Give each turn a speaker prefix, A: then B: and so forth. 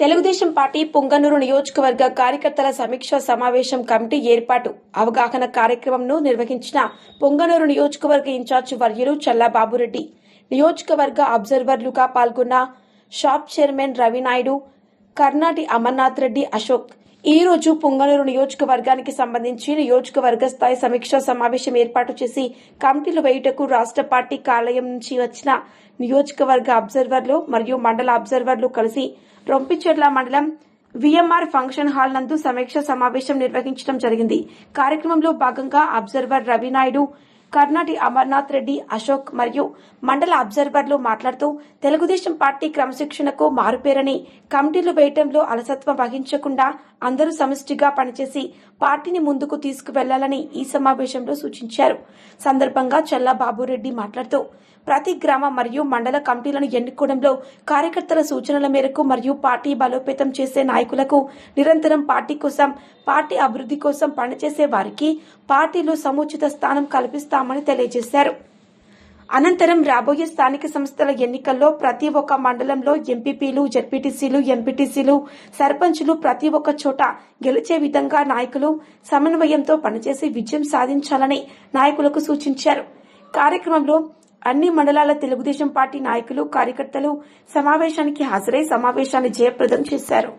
A: Telugu Desam party Punganur నియోజకవర్గ కార్యకర్తల సమీక్ష సమావేశం కమిటీ ఏర్పాటు అవగాహన కార్యక్రమంను నిర్వహించిన పొంగనూరు నియోజకవర్గ ఇన్ఛార్జి వర్యులు చల్లాబాబురెడ్డి నియోజకవర్గ అబ్జర్వర్లుగా పాల్గొన్న షాప్ చైర్మన్ రవినాయుడు కర్ణాటి అమర్నాథ్ రెడ్డి అశోక్ ఈ రోజు పొంగనూరు నియోజకవర్గానికి సంబంధించి నియోజకవర్గ స్థాయి సమీక్షా సమావేశం ఏర్పాటు చేసి కమిటీలు వేయుటకు రాష్ట్ర పార్టీ కార్యాలయం నుంచి వచ్చిన నియోజకవర్గ అబ్జర్వర్లు మరియు మండల అబ్జర్వర్లు కలిసి రొంపిచెర్ల మండలం విఎంఆర్ ఫంక్షన్ హాల్ నందు సమీక్ష సమావేశం నిర్వహించడం జరిగింది. కార్యక్రమంలో భాగంగా అబ్జర్వర్ రవినాయుడు కర్ణాటి అమర్నాథ్ రెడ్డి అశోక్ మరియు మండల అబ్జర్వర్లు మాట్లాడుతూ తెలుగుదేశం పార్టీ క్రమశిక్షణకు మారుపేరని కమిటీలు వేయటంలో అలసత్వం వహించకుండా అందరూ సమిష్టిగా పనిచేసి పార్టీని ముందుకు తీసుకువెళ్ళాలని ఈ సమావేశంలో సూచించారు. సందర్భంగా చల్లా రెడ్డి మాట్లాడుతూ ప్రతి గ్రామ మరియు మండల కమిటీలను ఎన్నుకోవడంలో కార్యకర్తల సూచనల మేరకు మరియు పార్టీ బలోపేతం చేసే నాయకులకు నిరంతరం పార్టీ కోసం పార్టీ అభివృద్ధి కోసం పనిచేసే వారికి పార్టీలో సముచిత స్థానం చేస్తామని తెలియజేశారు. అనంతరం రాబోయే స్థానిక సంస్థల ఎన్నికల్లో ప్రతి ఒక్క మండలంలో ఎంపీపీలు జడ్పీటీసీలు ఎంపీటీసీలు సర్పంచులు ప్రతి ఒక్క చోట గెలిచే విధంగా నాయకులు సమన్వయంతో పనిచేసి విజయం సాధించాలని నాయకులకు సూచించారు. కార్యక్రమంలో అన్ని మండలాల తెలుగుదేశం పార్టీ నాయకులు కార్యకర్తలు సమావేశానికి హాజరై సమావేశాన్ని జయప్రదం చేశారు.